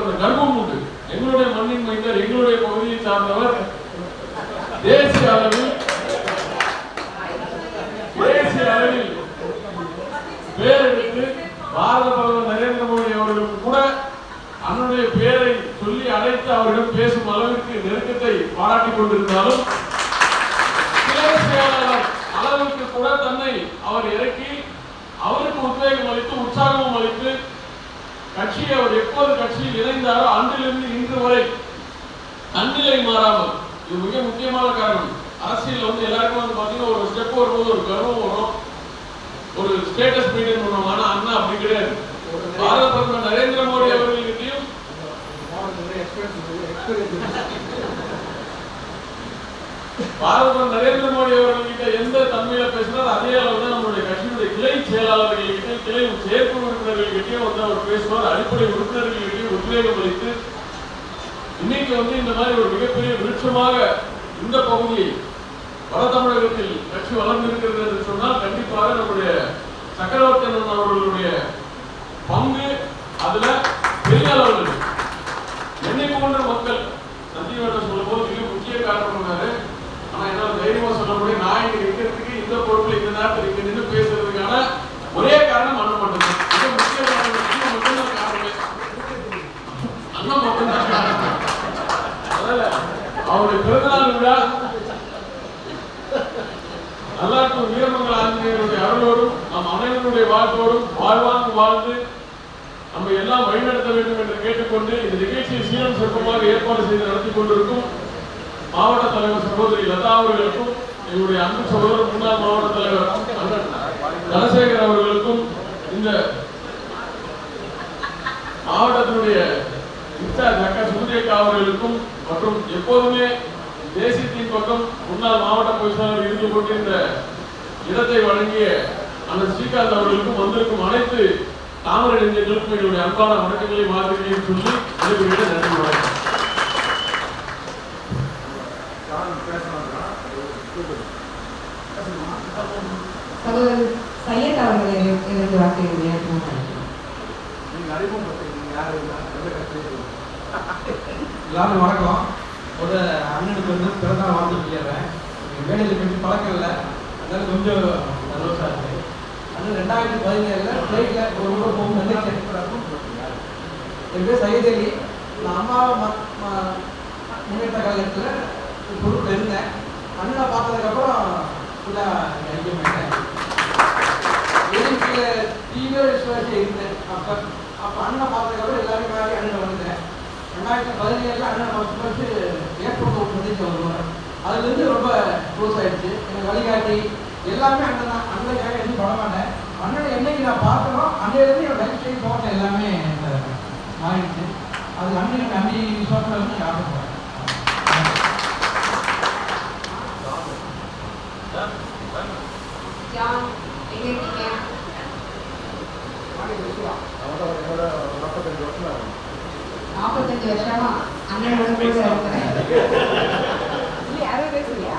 அந்த கர்வம் உண்டு. எங்களுடைய மண்ணின் மைந்தர் எங்களுடைய பகுதியை சார்ந்தவர் தேசிய அளவில் தேசிய அளவில் பேர் எடுத்து பாரத பிரதமர் நரேந்திர மோடி அவர்களுக்கு கூட அண்ணனுடைய பேரை சொல்லி அழைத்து அவரிடம் பேசும் அளவிற்கு நெருக்கத்தை பாராட்டி கொண்டிருந்தாலும் அளவிற்கு கூட தன்னை அவர் இறக்கி அவருக்கு உத்வேகம் அளித்து உற்சாகமும் அளித்து கட்சியை அவர் எப்போது கட்சியில் இணைந்தாரோ அன்றிலிருந்து இன்று வரை தன்னிலை மாறாமல் இது மிக முக்கியமான காரணம். அரசியல் வந்து எல்லாருக்கும் வந்து பாத்தீங்கன்னா ஒரு ஸ்டெப் வரும்போது ஒரு கர்வம் வரும். ஒரு ஸ்டேட்டஸ் மெயின்டைன் பண்ணுவாங்க. ஆனா அண்ணா அப்படி கிடையாது. பாரத பிரதமர் நரேந்திர மோடி அவர்கள்கிட்டயும் பாரத நரேந்திர மோடி அவர்கள்கிட்ட எந்த தன்மை பேசினார் அதே அளவு தான் நம்மளுடைய கட்சியினுடைய கிளை கிளை செயற்குழு உறுப்பினர்கள்கிட்டயும் வந்து அவர் பேசுவார். அடிப்படை உறுப்பினர்கள்கிட்டயும் உத்வேகம் அளித்து இன்னைக்கு வந்து இந்த மாதிரி ஒரு மிகப்பெரிய விருட்சமாக இந்த பகுதி வட தமிழகத்தில் கட்சி வளர்ந்திருக்கிறது என்று சொன்னால் கண்டிப்பாக நம்முடைய சக்கரவர்த்தி அண்ணன் அவர்களுடைய பங்கு அதுல பெரிய அளவில் இருக்கு. என்னை போன்ற மக்கள் சந்தீவன் சொல்லும் போது மிக முக்கிய காரணம் சொன்னாரு ஆனா என்னால தைரியமா சொல்ல முடியும் நான் இங்க நிக்கிறதுக்கு இந்த பொறுப்புல இந்த நேரத்தில் இங்க நின்று பேசுறதுக்கான ஒரே காரணம் அண்ணன் மட்டும்தான் மிக முக்கியமான விஷயம் மட்டும்தான் காரணமே அண்ணன் மட்டும்தான் காரணம் அதனால அவருடைய பிறந்தநாள் விழா நல்லாட்டும் வீரமங்கல ஆஞ்சநேயருடைய அருளோடும் நம் அனைவருடைய வாழ்வோடும் வாழ்வாங்கு வாழ்ந்து நம்ம எல்லாம் வழிநடத்த வேண்டும் என்று கேட்டுக்கொண்டு இந்த நிகழ்ச்சியை சீரம் சிறப்பமாக ஏற்பாடு செய்து நடத்தி கொண்டிருக்கும் மாவட்ட தலைவர் சகோதரி லதா அவர்களுக்கும் எங்களுடைய அன்பு சகோதரர் முன்னாள் மாவட்ட தலைவர் தனசேகர் அவர்களுக்கும் இந்த மாவட்டத்தினுடைய இன்சார்ஜ் அக்கா சுமதியக்கா அவர்களுக்கும் மற்றும் எப்போதுமே தேசியத்தின் பக்கம் முன்னாள் மாவட்ட பொதுச்செயலாளர் இருந்து கொண்டு இந்த இடத்தை வழங்கிய அண்ணன் ஸ்ரீகாந்த் அவர்களுக்கும் வந்திருக்கும் அனைத்து தாமரை நெஞ்சங்களுக்கும் எங்களுடைய அன்பான வணக்கங்களை வாழ்த்துக்களையும் சொல்லி விடைபெறுகிறேன். நன்றி வணக்கம். சையத் அவர்களை வார்த்தைகள் விளையாட்டு எல்லாரும் வணக்கம். ஒரு அண்ணனுக்கு வந்து பிறந்தநாள் வாழ்ந்து சொல்லிடுறேன். வேலையில் கொஞ்சம் பழக்கம் இல்லை. அதனால கொஞ்சம் சந்தோஷம் இருக்கு. அது ரெண்டாயிரத்தி பதினேழுல ஃப்ளைட்டில் ஒரு ஊர் போகும் என் பேர் சையத் அலி. நான் அம்மாவை ம- முன்னேற்ற கழகத்தில் பொருள் இருந்தேன். அண்ணனை பார்த்ததுக்கப்புறம் ஃபுல்லாக ஐக்கியமாயிட்டேன் எனக்கு தீவிர விசுவாசி இருந்தேன். அப்போ அப்போ அண்ணனை பார்த்ததுக்கப்புறம் எல்லாருமே மாதிரி அண்ணன் வந்தேன் ரெண்டாயிரத்தி பதினேழுல அண்ணன் ஃபஸ்ட் ஃபஸ்ட்டு அதுலேருந்து ரொம்ப க்ளோஸ் ஆயிடுச்சு. எனக்கு வழிகாட்டி எல்லாமே அண்ணன் தான் அண்ணனுக்காக எதுவும் பண்ண மாட்டேன் அண்ணனை என்னைக்கு நான் பார்த்தனோ அன்னையிலேருந்து என் லைஃப் ஸ்டைல் தோட்டம் எல்லாமே மாறிடுச்சு. அது அண்ணன் நம்பி விசுவாசம் வந்து ஆசைப்படுறேன் ஜான் நாற்பத்தஞ்சு வருஷமா அண்ணனோட கூட இருக்கிறேன். இல்லையா,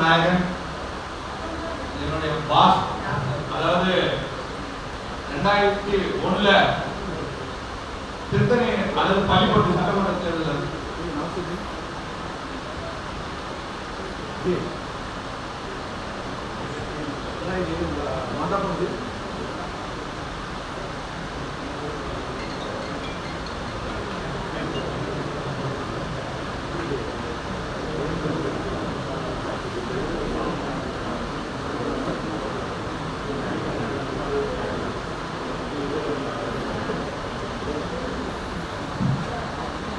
நாயகன் என்னுடைய பாஸ் அதாவது ரெண்டாயிரத்தி ஒண்ணுல திருத்தணி அல்லது பள்ளிப்பட்டு சட்டமன்ற தேர்தல்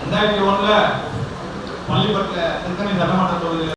ரெண்டாயிரத்தி ஒன்றில் பள்ளிப்பட்டில் திருத்தணி சட்டமன்ற தொகுதியில்